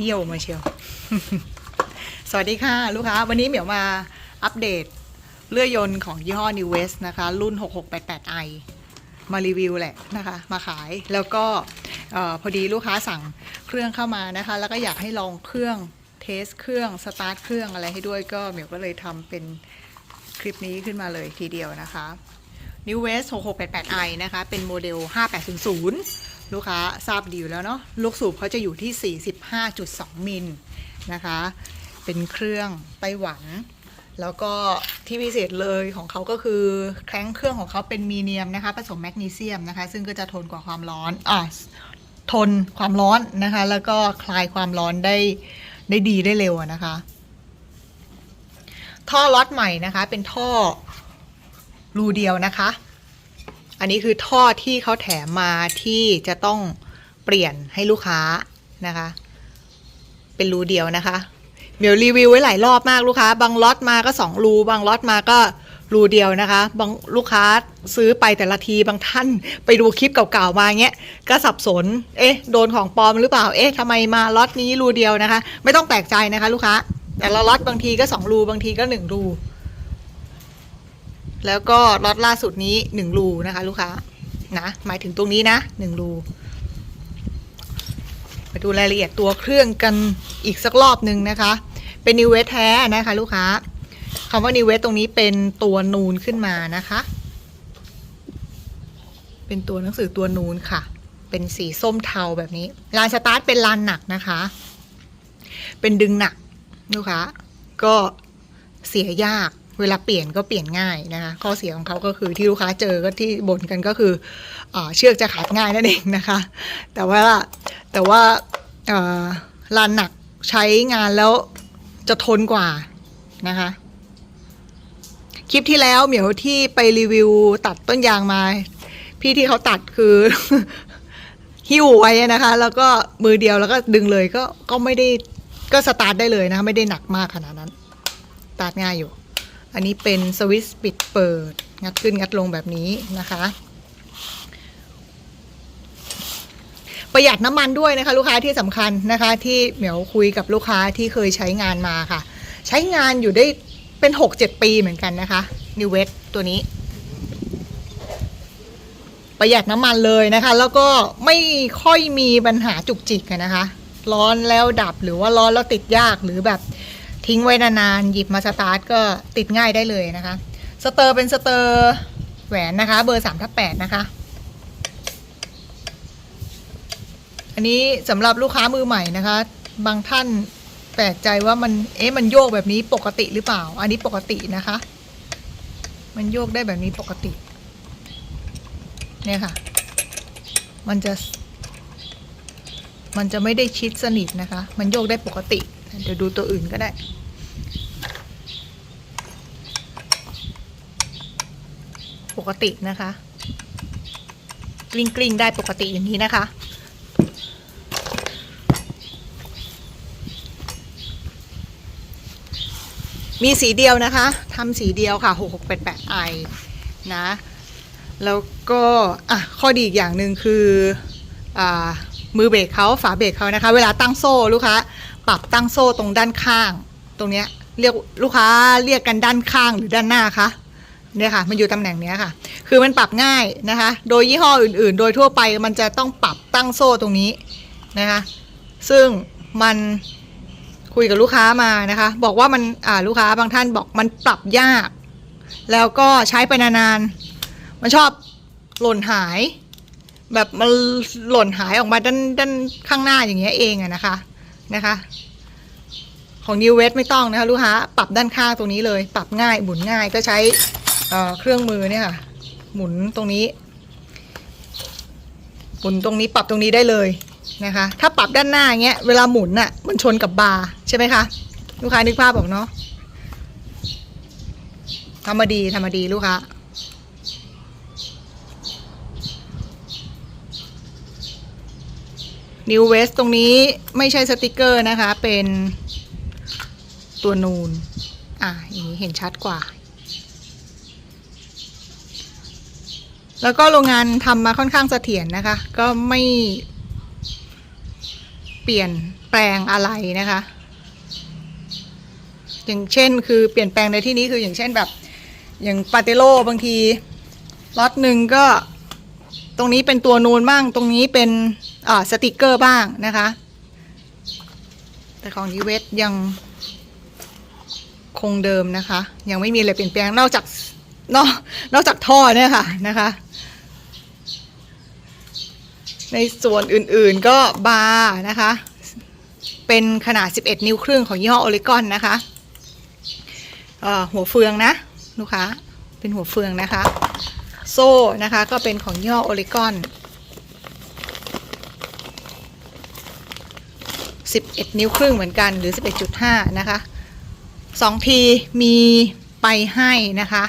เบี้ยวมาเชียว สวัสดีค่ะ ลูกค้า วันนี้เหมียวมาอัปเดตเลื่อยยนต์ของยี่ห้อ New West นะคะ รุ่น 6688i มารีวิวแหละนะคะ มาขายแล้วก็พอดีลูกค้าสั่งเครื่องเข้ามานะคะ แล้วก็อยากให้ลองเครื่องเทสเครื่องสตาร์ทเครื่องอะไรให้ด้วยก็เหมียวก็เลยทำเป็นคลิปนี้ขึ้นมาเลยทีเดียวนะคะ New West 6688i นะคะ เป็นโมเดล 5800 ลูกค้าทราบดีอยู่แล้วเนาะลูกสูบเขาจะอยู่ที่ 45.2 มิลนะคะ เป็นเครื่องไต้หวัน แล้วก็ที่พิเศษเลยของเขาก็คือแคร้งเครื่องของเขาเป็นมีเนียมนะคะ ผสมแมกนีเซียมนะคะ ซึ่งก็จะทนกว่าความร้อนอ่าทนความร้อนนะคะ แล้วก็คลายความร้อนได้ได้ดีได้เร็วนะคะ ท่อล็อตใหม่นะคะ เป็นท่อรูเดียวนะคะ อันนี้คือท่อที่เขาแถมมาที่จะต้องเปลี่ยนให้ลูกค้านะคะ เป็นรูเดียวนะคะเดี๋ยวรีวิวไว้หลายรอบมากลูกค้า บางล็อตมาก็สองรูบางล็อตมาก็รูเดียวนะคะ บางลูกค้าซื้อไปแต่ละทีบางท่านไปดูคลิปเก่าๆมาเงี้ยก็สับสน เอ๊ะ โดนของปลอมหรือเปล่า เอ๊ะทำไมมาล็อตนี้รูเดียวนะคะ ไม่ต้องแปลกใจนะคะ ลูกค้า แต่ละล็อตบางทีก็สองรูบางทีก็หนึ่งรู แล้วก็ล็อตล่าสุดนี้หนึ่งรูนะคะ ลูกค้านะหมายถึงตรงนี้นะหนึ่งรูไปดูรายละเอียดตัวเครื่องกันอีกสักรอบหนึ่งนะคะ เป็นนิวเวสแท้นะคะ ลูกค้าคำว่านิวเวสตรงนี้เป็นตัวนูนขึ้นมานะคะ เป็นตัวหนังสือตัวนูนค่ะ เป็นสีส้มเทาแบบนี้ลานสตาร์ทเป็นลานหนักนะคะ เป็นดึงหนักลูกค้าก็เสียยาก เวลาเปลี่ยนก็เปลี่ยนง่ายนะคะข้อเสียของเขาก็คือที่ลูกค้าเจอก็ที่บ่นกันก็คืออเชือกจะขาดง่ายนั่นเองนะคะ แต่ว่าแต่ว่าลานหนักใช้งานแล้วจะทนกว่านะคะคลิปที่แล้วเหมียวที่ไปรีวิวตัดต้นยางมา พี่ที่เขาตัดคือหิ้วไว้นะคะ แล้วก็มือเดียวแล้วก็ดึงเลยก็ก็ไม่ได้ก็สตาร์ทได้เลยนะคะไม่ได้หนักมากขนาดนั้น สตาร์ทง่ายอยู่ อันนี้เป็นสวิตช์ปิดเปิด งัดขึ้นงัดลงแบบนี้นะคะ ประหยัดน้ำมันด้วยนะคะ ลูกค้าที่สำคัญนะคะ ที่เหมียวคุยกับลูกค้าที่เคยใช้งานมาค่ะ ใช้งานอยู่ได้เป็นหกเจ็ดปีเหมือนกันนะคะนิเวสตัวนี้ ประหยัดน้ำมันเลยนะคะ แล้วก็ไม่ค่อยมีปัญหาจุกจิกนะคะ ร้อนแล้วดับหรือว่าร้อนแล้วติดยากหรือแบบ ทิ้งไว้นานๆหยิบมาสตาร์ทก็ติดง่ายได้เลยนะคะ สเตอร์เป็นสเตอร์แหวนนะคะ เบอร์สามทับแปดนะคะ อันนี้สำหรับลูกค้ามือใหม่นะคะ บางท่านแปลกใจว่ามันเอ๊ะมันโยกแบบนี้ปกติหรือเปล่า อันนี้ปกตินะคะ มันโยกได้แบบนี้ปกติ เนี่ยค่ะ มันจะ มันจะไม่ได้ชิดสนิทนะคะ มันโยกได้ปกติ เดี๋ยวดูตัวอื่นก็ได้ ปกตินะคะ กลิ้งกลิ้งๆได้ปกติอย่างนี้นะคะ มีสีเดียวนะคะทำสีเดียวค่ะ 6688i นะ แล้วก็อะข้อดีอีกอย่างหนึ่งคืออ่ามือเบรกเขาฝาเบรกเขานะคะ เวลาตั้งโซ่ลูกค้า ปรับตั้งโซ่ตรงด้านข้าง ตรงเนี้ยเรียกลูกค้าเรียกกันด้านข้างหรือด้านหน้าคะเนี่ยค่ะ มันอยู่ตำแหน่งเนี้ยค่ะ คือมันปรับง่ายนะคะ โดยยี่ห้ออื่น ๆ โดยทั่วไปมันจะต้องปรับตั้งโซ่ตรงนี้นะคะ ซึ่งมันคุยกับลูกค้ามานะคะ บอกว่ามันอ่าลูกค้าบางท่านบอกมันปรับยาก แล้วก็ใช้ไปนานๆมันชอบหล่นหาย แบบมันหล่นหายออกมาด้านด้านข้างหน้าอย่างเงี้ยเองอะนะคะ นะคะ ของ New West ไม่ต้องนะคะลูกค้าปรับด้านข้างตรงนี้เลย ปรับง่ายหมุนง่ายก็ใช้เเครื่องมือเนี่ยค่ะ หมุนตรงนี้ หมุนตรงนี้ปรับตรงนี้ได้เลยนะคะ ถ้าปรับด้านหน้าเงี้ยเวลาหมุนน่ะมันชนกับบาร์ใช่ไหมคะลูกค้านึกภาพบอกเนาะทำมาดีทำมาดีลูกค้า New West ตรงนี้ไม่ใช่สติกเกอร์นะคะ เป็นตัวนูน อะอย่างนี้เห็นชัดกว่า แล้วก็โรงงานทำมาค่อนข้างเสถียรนะคะ ก็ไม่เปลี่ยนแปลงอะไรนะคะ อย่างเช่นคือเปลี่ยนแปลงในที่นี้คืออย่างเช่นแบบ อย่างปาเตโลบางทีล็อตหนึ่งก็ตรงนี้เป็นตัวนูนบ้างตรงนี้เป็น สติกเกอร์บ้างนะคะ แต่ของดีเวสยังคงเดิมนะคะ ยังไม่มีอะไรเปลี่ยนแปลงนอกจากนอกนอกจากท่อเนี่ยค่ะนะคะ ในส่วนอื่นๆก็บาร์นะคะ เป็นขนาด 11 นิ้วครึ่งของยี่ห้อโอริกอนนะคะหัวเฟืองนะลูกค้าเป็นหัวเฟืองนะคะ โซ่นะคะก็เป็นของยี่ห้อโอริกอน 11 นิ้วครึ่งเหมือนกันหรือ 11.5 นะคะสองทีมีไปให้นะคะ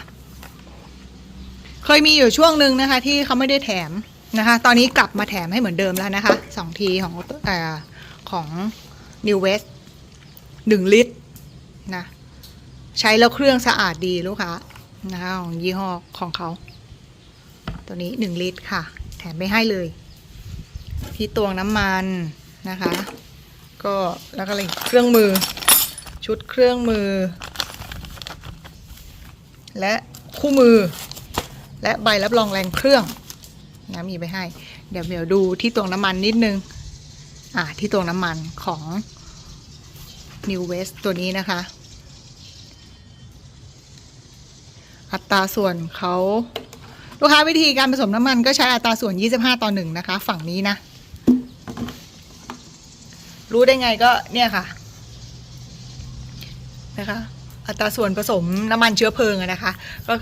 เคยมีอยู่ช่วงหนึ่งนะคะ ที่เขาไม่ได้แถมนะคะ ตอนนี้กลับมาแถมให้เหมือนเดิมแล้วนะคะสองทีของอของ New West หนึ่งลิตรนะใช้แล้วเครื่องสะอาดดีลูกค้านะคะของยี่ห้อของเขา ตัวนี้หนึ่งลิตรค่ะ แถมไม่ให้เลย ที่ตวงน้ำมันนะคะ ก็แล้วก็อะไรเครื่องมือ ชุดเครื่องมือ และคู่มือ และใบรับรองแรงเครื่องนะมีไปให้ เดี๋ยวเดี๋ยวดูที่ตวงน้ำมันนิดนึง อ่าที่ตวงน้ำมันของ New West ตัวนี้นะคะ อัตราส่วนเขาลูกค้าวิธีการผสมน้ำมันก็ใช้อัตราส่วน 25 ต่อ 1 นะคะ ฝั่งนี้นะ รู้ได้ไงก็เนี่ยค่ะ นะคะ อัตราส่วนผสมน้ำมันเชื้อเพลิงนะคะ ก็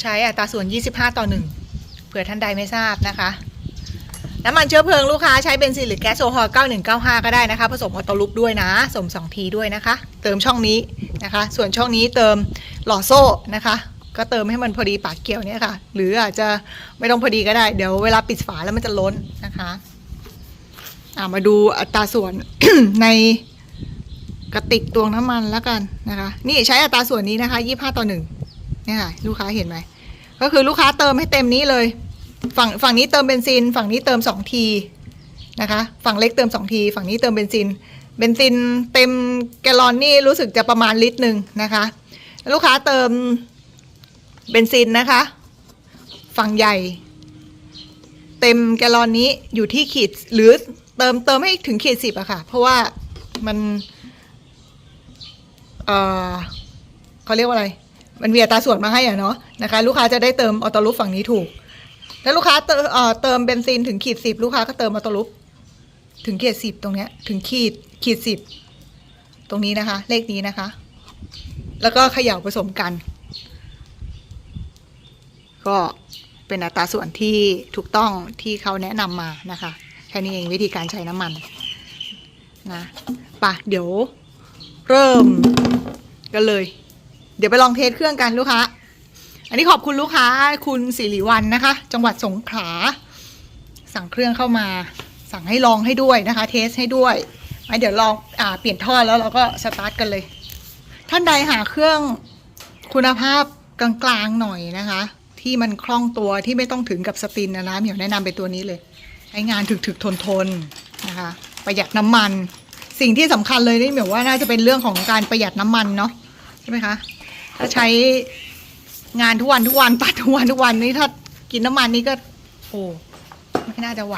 ใช้อัตราส่วน 25 ต่อ 1 เผื่อท่านใดไม่ทราบนะคะ น้ำมันเชื้อเพลิงลูกค้าใช้เบนซินหรือแก๊สโซฮอล์9195 ก็ได้นะคะ ผสมออโตลุปด้วยนะสม2ทีด้วยนะคะ เติมช่องนี้นะคะ ส่วนช่องนี้เติมหล่อโซ่นะคะก็เติมให้มันพอดีปากเกี่ยวเนี่ยค่ะ หรืออาจจะไม่ต้องพอดีก็ได้ เดี๋ยวเวลาปิดฝาแล้วมันจะล้นนะคะ อ่ามาดูอัตราส่วนในกระติกตวงน้ำมันแล้วกันนะคะ นี่ใช้อัตราส่วนนี้นะคะ25ต่อ1เนี่ค่ะลูกค้าเห็นไหมก็คือลูกค้าเติมให้เต็มนี้เลย ฝั่งฝั่งนี้เติมเบนซิน ฝั่งนี้เติม2ทีนะคะ ฝั่งเล็กเติม2ที ฝั่งนี้เติมเบนซิน เบนซินเต็มแกลลอนนี่รู้สึกจะประมาณลิตรหนึ่งนะคะ ลูกค้าเติมเบนซินนะคะ ฝั่งใหญ่ เต็มแกลลอนนี้อยู่ที่ขีดหรือ ติมเติมให้ถึงขีดสิบอะค่ะ เพราะว่ามันเอ่อเขาเรียกว่าอะไร มันมีอัตราส่วนมาให้อะเนาะนะคะ ลูกค้าจะได้เติมออโต้ลูปฝั่งนี้ถูก แล้วลูกค้าเติมเอ่อเติมเบนซินถึงขีดสิบลูกค้าก็เติมออโต้ลูปถึงขีดสิบตรงเนี้ย ถึงขีดขีดสิบตรงนี้นะคะ เลขนี้นะคะ แล้วก็เขย่าผสมกัน ก็เป็นอัตราส่วนที่ถูกต้องที่เขาแนะนำมานะคะ แค่นี้เองวิธีการใช้น้ำมันนะปะเดี๋ยวเริ่มกันเลย เดี๋ยวไปลองเทสเครื่องกันลูกค้า อันนี้ขอบคุณลูกค้าคุณสิริวัลนะคะ จังหวัดสงขลาสั่งเครื่องเข้ามา สั่งให้ลองให้ด้วยนะคะ เทสให้ด้วยอะเดี๋ยวลองอเปลี่ยนท่อแล้วเราก็สตาร์ทกันเลย ท่านใดหาเครื่องคุณภาพกลางๆหน่อยนะคะ ที่มันคล่องตัวที่ไม่ต้องถึงกับสปินนะนะเหมียวแนะนำเป็นตัวนี้เลย ใช้งานถึกๆทนๆนะคะ ประหยัดน้ำมัน สิ่งที่สำคัญเลยนี่เหมียวว่าน่าจะเป็นเรื่องของการประหยัดน้ำมันเนาะใช่ไหมคะถ้าใช้งานทุกวันทุกวันปัดทุกวันทุกวันนี่ถ้ากินน้ำมันนี่ก็โอ้ไม่น่าจะไหว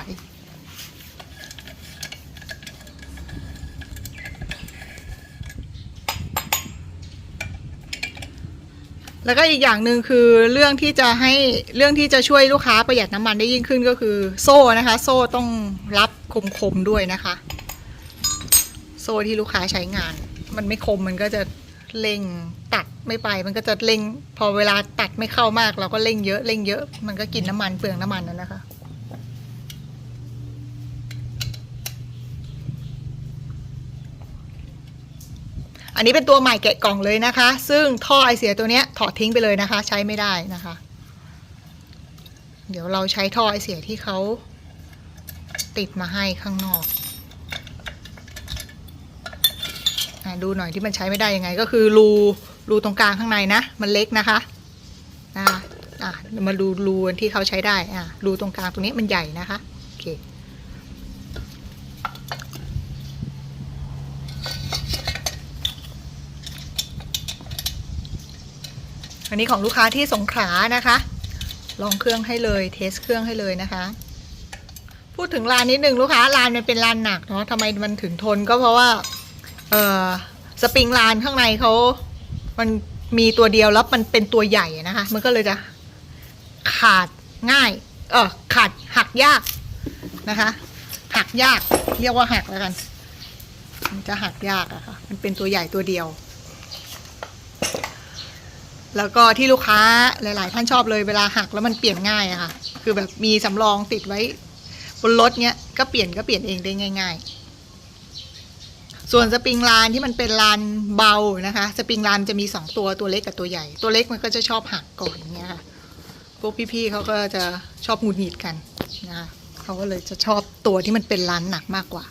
แล้วก็อีกอย่างหนึ่งคือเรื่องที่จะให้เรื่องที่จะช่วยลูกค้าประหยัดน้ำมันได้ยิ่งขึ้นก็คือโซ่นะคะ โซ่ต้องรับคมๆด้วยนะคะ โซ่ที่ลูกค้าใช้งาน มันไม่คมมันก็จะเร่งตัดไม่ไป มันก็จะเร่ง พอเวลาตัดไม่เข้ามาก เราก็เร่งเยอะเร่งเยอะ มันก็กินน้ำมันเปลืองน้ำมันนั่นนะคะอันนี้เป็นตัวใหม่แกะกล่องเลยนะคะ ซึ่งท่อไอเสียตัวเนี้ย ถอดทิ้งไปเลยนะคะ ใช้ไม่ได้นะคะ เดี๋ยวเราใช้ท่อไอเสียที่เขาติดมาให้ข้างนอกอดูหน่อยที่มันใช้ไม่ได้ยังไง ก็คือรูรูตรงกลางข้างในนะ มันเล็กนะคะนะคะอะมาดูรูที่เขาใช้ได้อะรูตรงกลางตรงนี้มันใหญ่นะคะโอเค อันนี้ของลูกค้าที่สงขลานะคะ ลองเครื่องให้เลยเทสเครื่องให้เลยนะคะ พูดถึงร้านนิดนึงลูกค้าร้านมันเป็นร้านหนักเนาะทำไมมันถึงทนก็เพราะว่าเออสปริงร้านข้างในเขามันมีตัวเดียวแล้วมันเป็นตัวใหญ่นะคะ มันก็เลยจะขาดง่าย เออขาดหักยากนะคะ หักยากเรียกว่าหักแล้วกัน มันจะหักยากอะค่ะ มันเป็นตัวใหญ่ตัวเดียว แล้วก็ที่ลูกค้าหลาย ๆ ท่านชอบเลยเวลาหักแล้วมันเปลี่ยนง่ายอะค่ะ คือแบบมีสำรองติดไว้บนรถเนี้ยก็เปลี่ยนก็เปลี่ยนเองได้ง่าย ๆ ส่วนสปริงลานที่มันเป็นลานเบานะคะ สปริงลานจะมีสองตัวตัวเล็กกับตัวใหญ่ ตัวเล็กมันก็จะชอบหักก่อนเงี้ยค่ะ พวกพี่ๆเขาก็จะชอบหงุดหงิดกันนะคะเขาก็เลยจะชอบตัวที่มันเป็นลานหนักมากกว่า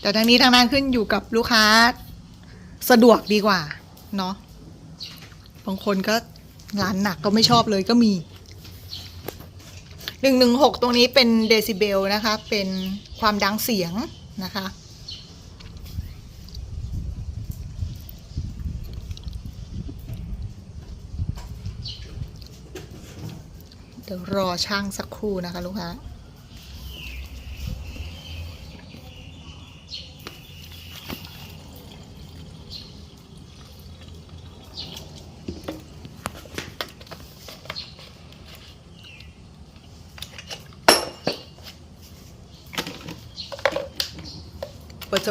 แต่ทั้งนี้ทั้งนั้นขึ้นอยู่กับลูกค้าสะดวกดีกว่า เนาะบางคนก็ร้านหนักก็ไม่ชอบเลยก็มีหนึ่งหนึ่งหกตรงนี้เป็นเดซิเบลนะคะ เป็นความดังเสียงนะคะ เดี๋ยวรอช่างสักครู่นะคะลูกค้า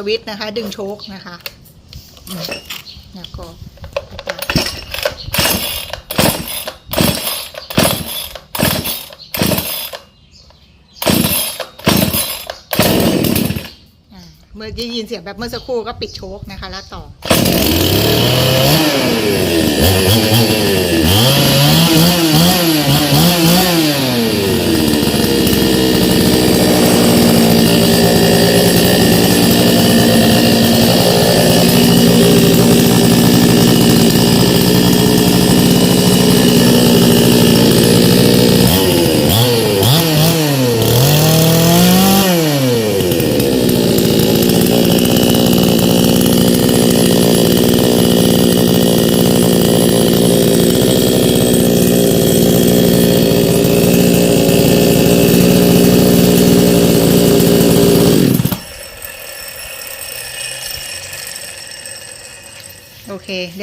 สวิตช์นะคะ ดึงโชคนะคะแล้วก็เมื่อได้ยินเสียงแบบเมื่อสักครู่ก็ปิดโชคนะคะ แล้วต่อ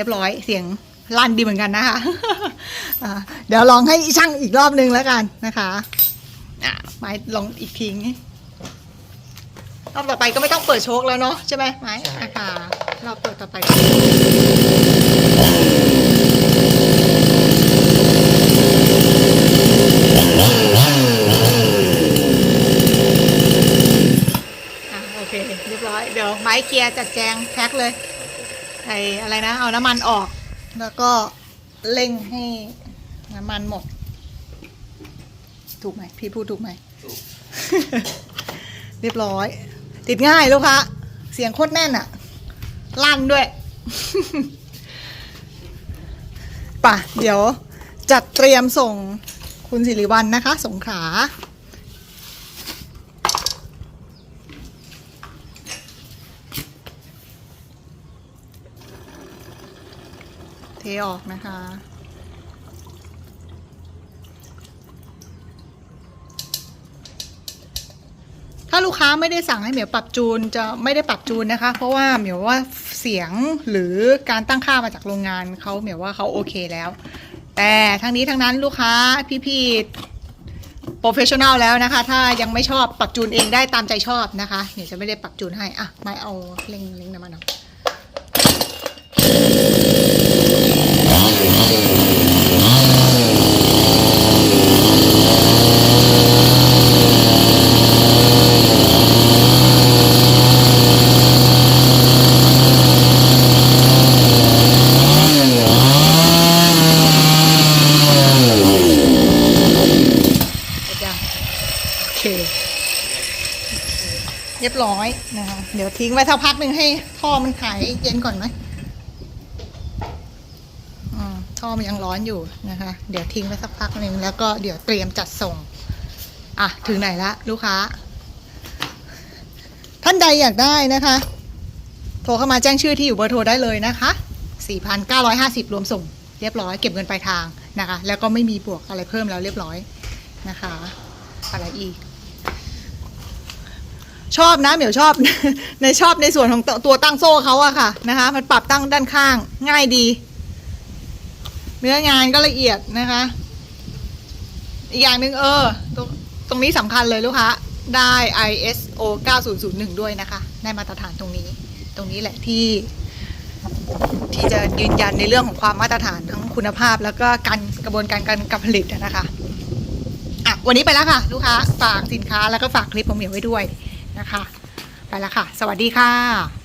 ยบร้อย เสียงลั่นดีเหมือนกันนะคะอ่าเดี๋ยวลองให้ช่างอีกรอบนึงแล้วกันนะคะอะไม้ลองอีกทีงี้รอบต่อไปก็ไม่ต้องเปิดโชคแล้วเนาะใช่ไหมไม้ใช่อะค่ะรอบเปิดต่อไปอะโอเคเรียบร้อย เดี๋ยวไม้เคลียร์จัดแจงแพ็คเลย ไออะไรนะ เอาน้ำมันออก แล้วก็เร่งให้น้ำมันหมด ถูกไหมพี่พูดถูกไหมถูกเรียบร้อย ติดง่ายลูกค้าเสียงโคตรแน่นอะลั่นด้วยป่ะ เดี๋ยวจัดเตรียมส่งคุณสิริวัลนนะคะ สงขา ทออกนะคะ ถ้าลูกค้าไม่ได้สั่งให้เหมียวปรับจูนจะไม่ได้ปรับจูนนะคะ เพราะว่าเหมียวว่าเสียงหรือการตั้งค่ามาจากโรงงานเขาเหมียวว่าเขาโอเคแล้ว แต่ทั้งนี้ทั้งนั้นลูกค้าพี่ๆโปรเฟชชั่นแนลแล้วนะคะ ถ้ายังไม่ชอบปรับจูนเองได้ตามใจชอบนะคะเดี๋ยวจะไม่ได้ปรับจูนให้อะไม่เอาเล็งเล็งน้ำมันเอาเสร็จยังโอเค เรียบร้อยนะคะ เดี๋ยวทิ้ง ไว้สักพักหนึ่งให้ท่อมันหายเย็นก่อนไหมอืมท่อมันยังร้อนอยู่นะคะ เดี๋ยวทิ้งไว้สักพักหนึ่งแล้วก็เดี๋ยวเตรียมจัดส่ง อะ ถึงไหนละลูกค้า ท่านใดอยากได้นะคะ โทรเข้ามาแจ้งชื่อที่อยู่เบอร์โทรได้เลยนะคะ 4,950 รวมส่ง เรียบร้อยเก็บเงินปลายทางนะคะ แล้วก็ไม่มีบวกอะไรเพิ่มแล้วเรียบร้อยนะคะ อะไรอีก ชอบนะเหมียวชอบ ในชอบในส่วนของตัวตัวตั้งโซ่เขาอะค่ะนะคะ มันปรับตั้งด้านข้างง่ายดี เนื้องานก็ละเอียดนะคะ อีกอย่างหนึ่งเออ ตรงตรงนี้สำคัญเลยลูกค้าได้ ISO 9001 ด้วยนะคะ ได้มาตรฐานตรงนี้ ตรงนี้แหละที่ ที่จะยืนยันในเรื่องของความมาตรฐานทั้งคุณภาพ แล้วก็การกระบวนการการการผลิตนะคะอะ วันนี้ไปแล้วค่ะ ลูกค้า ฝากสินค้าแล้วก็ฝากคลิปของเหมียวไว้ด้วย นะคะ ไปแล้วค่ะ สวัสดีค่ะ